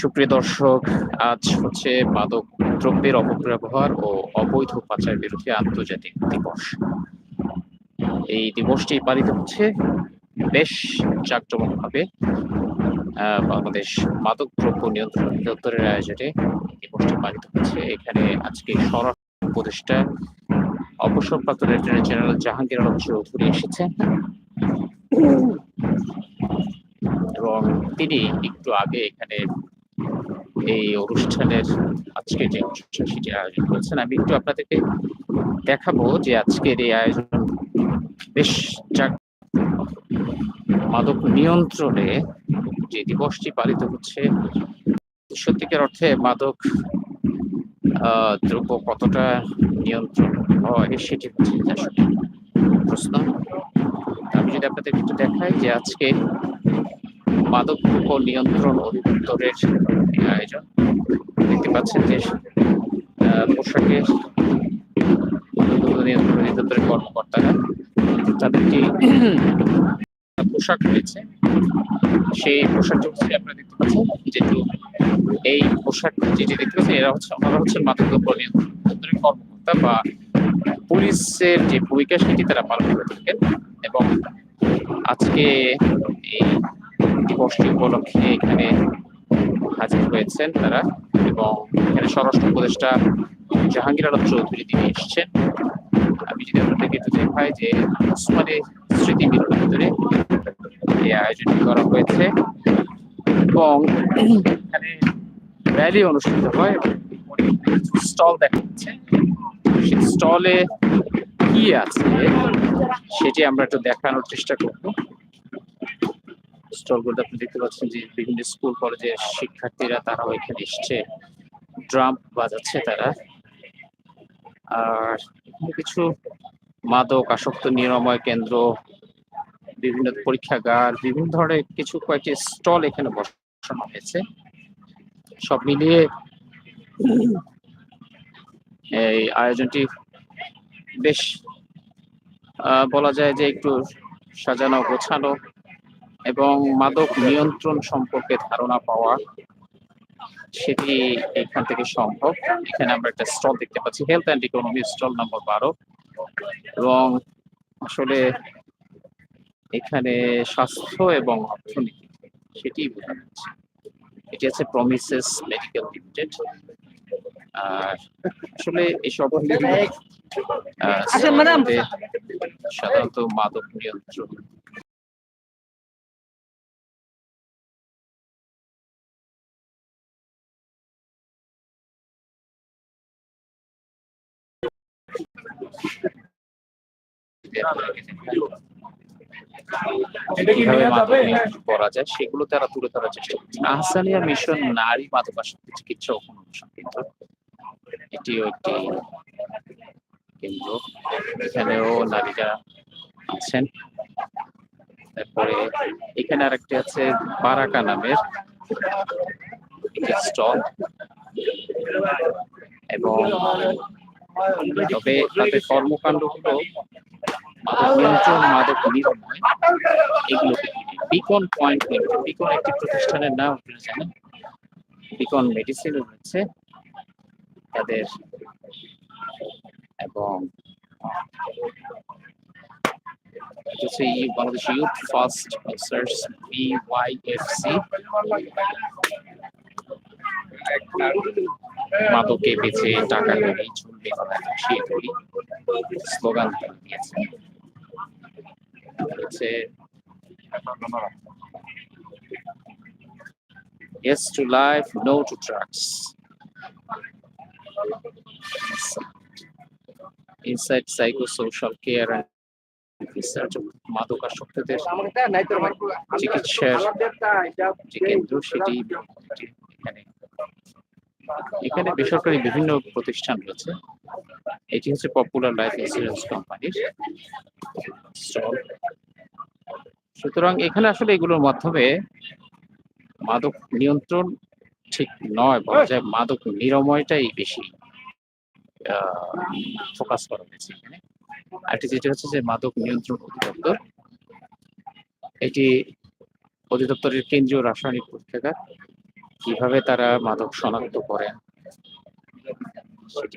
সুপ্রিয় দর্শক, আজ হচ্ছে মাদক দ্রব্যের অপব্যবহার ও অবৈধ পাচার বিরুদ্ধে আন্তর্জাতিক দিবস। এই দিবসটি পালিত হচ্ছে বেশ জাঁকজমকভাবে বাংলাদেশ মাদক দ্রব্য নিয়ন্ত্রণ অধিদপ্তরের আয়োজনে দিবসটি পালিত হচ্ছে। এখানে আজকে স্বরাষ্ট্র উপদেষ্টা, অবসরপ্রাপ্ত লেফটেন্যান্ট জেনারেল জাহাঙ্গীর আলম চৌধুরী এসেছেন। এবং তিনি একটু আগে এখানে এই অনুষ্ঠানের আজকে যে অনুষ্ঠান সেটি আয়োজন করেছেন। আমি একটু আপনাদেরকে দেখাবো যে আজকের এই আয়োজন বেশ মাদক নিয়ন্ত্রণে যে দিবসটি পালিত হচ্ছে, সত্যিকার অর্থে মাদক দ্রব্য কতটা নিয়ন্ত্রণ হয় সেটি হচ্ছে প্রশ্ন। আমি যদি আপনাদের একটু দেখাই যে আজকে মাদক দ্রব্য নিয়ন্ত্রণ অধিদপ্তরের এই আয়োজন। দেখতে পাচ্ছেন যে পোশাকে মাদক নিয়ন্ত্রণ অধিদপ্তরের কর্মকর্তারা তাদের পোশাক রয়েছে। সেই পোশাকটি হচ্ছে আপনারা দেখতে পাচ্ছেন যেহেতু এই পোশাক যেটি দেখতে পাচ্ছেন, এরা হচ্ছে, ওনারা হচ্ছে মাদক দ্রব্য নিয়ন্ত্রণ অধিদপ্তরের কর্মকর্তা বা পুলিশের যে ভূমিকা সেটি তারা পালন করে থাকেন এবং আজকে এই দিবসটি উপলক্ষে এখানে হাজির হয়েছেন তারা এবং এখানে স্বরাষ্ট্র উপদেষ্টা জাহাঙ্গীর আলম চৌধুরী তিনি এসেছেন। আমি যদি আপনাদেরকে একটু দেখাই যে উসমানী স্মৃতি মিলনের ভিতরে এই আয়োজনটি করা হয়েছে এবং এখানে র্যালি অনুষ্ঠিত হয় স্টল দেখা যাচ্ছে। সেই স্টলে কি আছে সেটি আমরা একটু দেখানোর চেষ্টা করব। স্টলগুলো আপনি দেখতে পাচ্ছেন যে বিভিন্ন স্কুল কলেজের শিক্ষার্থীরা তারাও এখানে এসছে। ড্রাম বাজাচ্ছে তারা। আর কিছু মাদক আসক্ত নিরাময় কেন্দ্র, বিভিন্ন পরীক্ষাগার, বিভিন্ন ধরনের কিছু কয়েকটি স্টল এখানে বসানো হয়েছে। সব মিলিয়ে এই আয়োজনটি বেশ বলা যায় যে একটু সাজানো গোছানো। এবং মাদক নিয়ন্ত্রণ সম্পর্কে ধারণা পাওয়া সেটি এখান থেকে সম্ভব। এখানে আমরা একটা স্টল দেখতে পাচ্ছি health and economy stall number বারো। এবং আসলে এখানে স্বাস্থ্য এবং অর্থনীতি সেটি বোঝা যাচ্ছে। এটি আছে প্রমিসেস মেডিকেল লিমিটেড আর আসলে ম্যাডাম। স্টলগুলোতে সাধারণত মাদক নিয়ন্ত্রণ করা যায় সেগুলো তারা তুলে ধরার চেষ্টা করছে। আহসানিয়া মিশন নারী মাদক চিকিৎসা ও পুনর্বাসন কেন্দ্র। এটিও একটি কেন্দ্র। এখানেও নারীরা আছেন। তারপরে এখানে আরেকটি আছে বারাকা নামের একটি স্টল। এবং তবে তাদের কর্মকাণ্ড হলো মাদক নিয়ন্ত্রণ মাদক নিরাময় এগুলোকে বিকন পয়েন্ট বিকন একটি প্রতিষ্ঠানের নাম আপনারা জানেন? বিকন মেডিসিন রয়েছে। তাদের এবং এটা হচ্ছে e- Bangladesh youth first search BYFC মাদকে বেঁচে টাকা কথা সেই করি স্লোগান দিয়েছে হচ্ছে Yes to life, no to drugs. Inside psychosocial care and research মাদকাসক্তদের চিকিৎসার যে কেন্দ্র সেটি এখানে এখানে বেসরকারি বিভিন্ন প্রতিষ্ঠান রয়েছে এটি হচ্ছে পপুলার লাইফ ইন্স্যুরেন্স কোম্পানির সুতরাং এখানে আসলে এগুলোর মাধ্যমে মাদক নিয়ন্ত্রণ ঠিক নয় বলা যায় মাদক নিরাময়টাই বেশি ফোকাস করা হয়েছে এখানে। আরেকটি যেটি হচ্ছে যে মাদক নিয়ন্ত্রণ অধিদপ্তর, এটি অধিদপ্তরের কেন্দ্রীয় রাসায়নিক পরীক্ষাগার, কীভাবে তারা মাদক শনাক্ত করেন, সেটি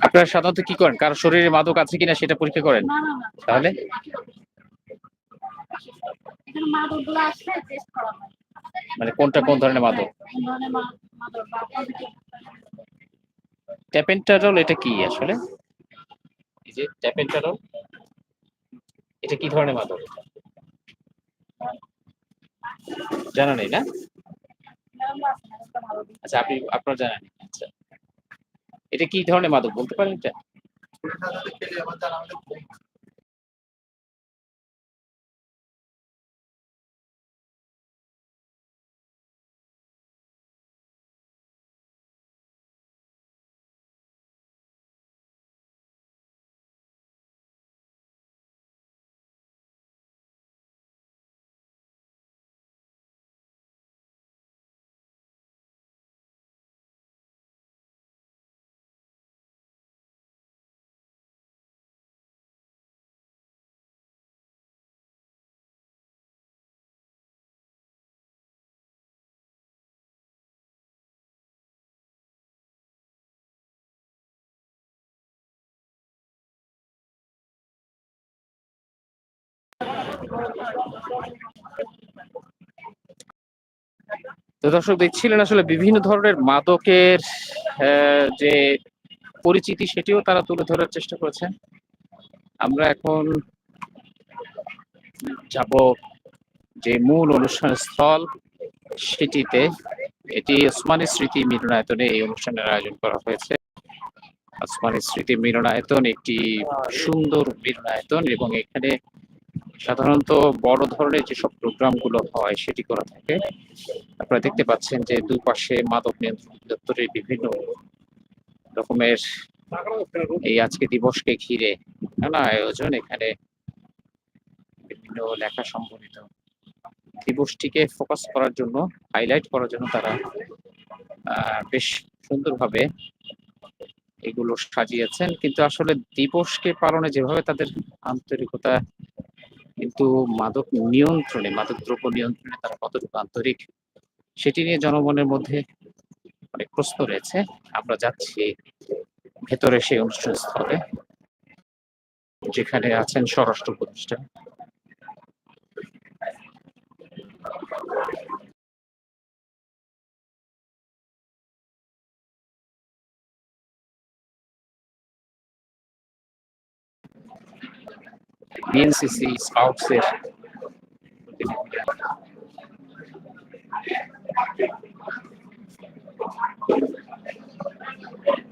আপনারা সাধারণত কি করেন? কারও শরীরে মাদক আছে কিনা সেটা পরীক্ষা করেন? তাহলে? হয়। মানে কোনটা কোন ধরনের মাদক? মা- মাদক ট্যাপেন্টারল এটা কি আসলে? যে ট্যাপেন্টারল এটা কি ধরনের মাদক? জানা নেই না। আচ্ছা আপনি, আপনার জানা নেই আচ্ছা। এটা কি ধরনের মাদক বলতে পারেন এটা? তো দর্শক, দেখছিলেন আসলে বিভিন্ন ধরনের মাদকের যে পরিচিতি, সেটিও তারা তুলে ধরার চেষ্টা করেছেন। আমরা এখন যাব যে মূল অনুষ্ঠান স্থল সেটিতে। এটি ওসমানী স্মৃতি মিলনায়তনে এই অনুষ্ঠানের আয়োজন করা হয়েছে। ওসমানী স্মৃতি মিলনায়তন একটি সুন্দর মিলনায়তন এবং এখানে সাধারণত বড় ধরনের যেসব প্রোগ্রামগুলো হয় সেটি করা থাকে। আপনারা দেখতে পাচ্ছেন যে দুপাশে মাদক নিয়ন্ত্রণ দপ্তরের বিভিন্ন রকমের এই আজকে দিবসকে ঘিরে নানা আয়োজন এখানে বিভিন্ন লেখা সম্বলিত দিবসটিকে ফোকাস করার জন্য হাইলাইট করার জন্য তারা বেশ সুন্দরভাবে এগুলো সাজিয়েছেন। কিন্তু আসলে দিবসকে পালনে যেভাবে তাদের আন্তরিকতা কিন্তু মাদক নিয়ন্ত্রণে, মাদক দ্রব্য নিয়ন্ত্রণে তারা কতটুকু আন্তরিক সেটি নিয়ে জনগণের মধ্যে অনেক প্রশ্ন রয়েছে। আমরা যাচ্ছি ভেতরে সেই অনুষ্ঠান স্থলে যেখানে আছেন স্বরাষ্ট্র উপদেষ্টা। BNCC is out there. Thank.